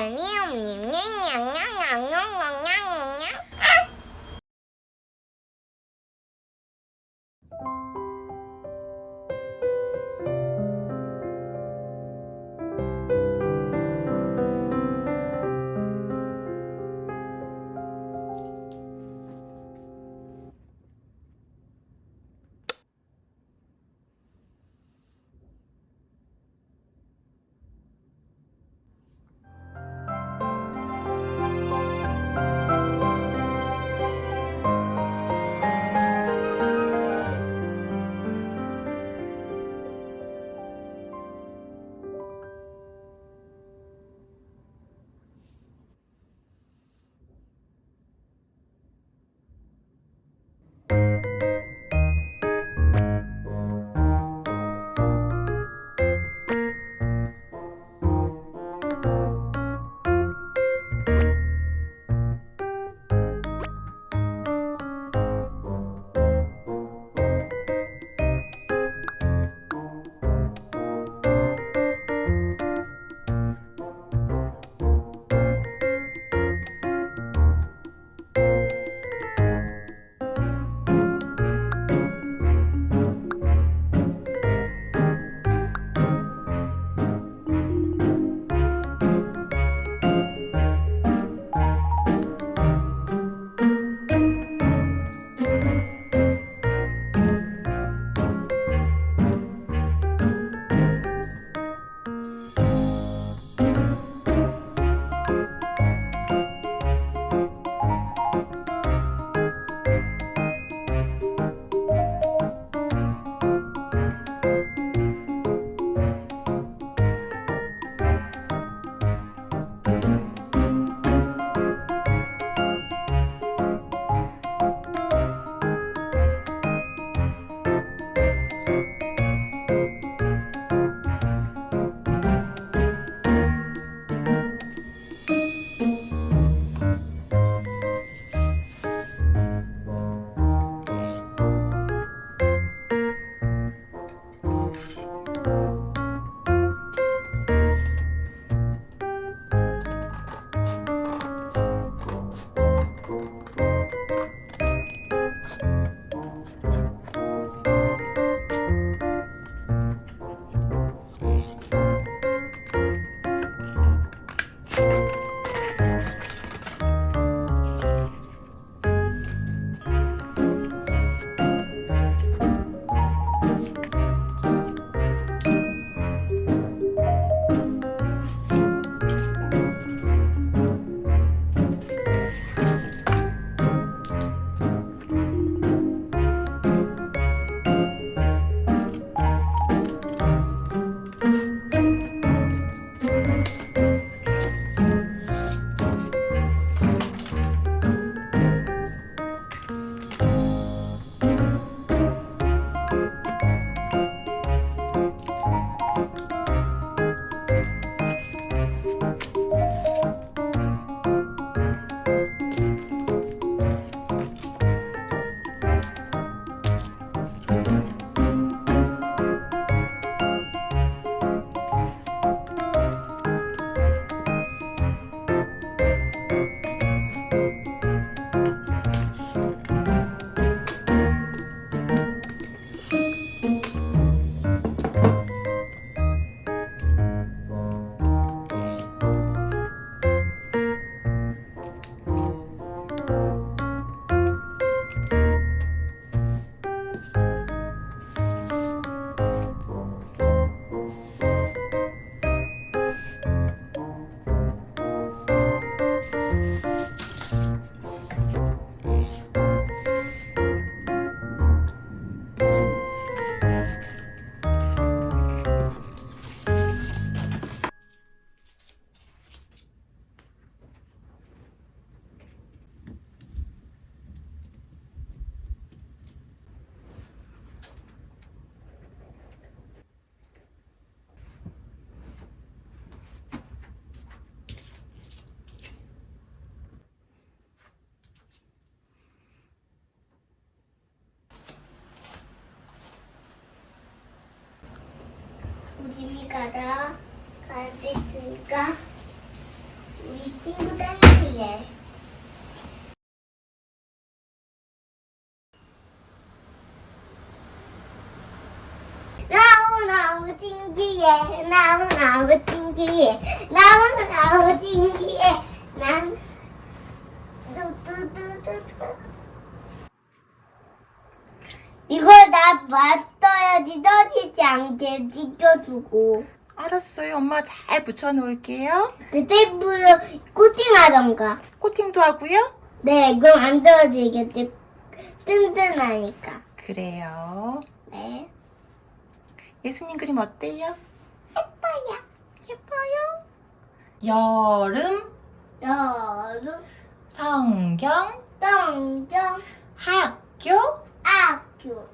알니엄 냥냥냥냥 가다 갈수 있으니까 우리 친구들 진주예. 나우 나우 진주예. 나우 나우 진주예. 나우 나우 진주예. 난 뚜뚜뚜뚜뚜. 이거 나 맞둬야지 않게 지켜주고. 알았어요. 엄마 잘 붙여놓을게요. 내 테이프로 코팅하던가. 코팅도 하고요. 네, 그럼 안 떨어지겠지. 튼튼하니까. 그래요. 네. 예수님 그림 어때요? 예뻐요. 예뻐요. 여름 여름, 성경 동정, 학교 학교.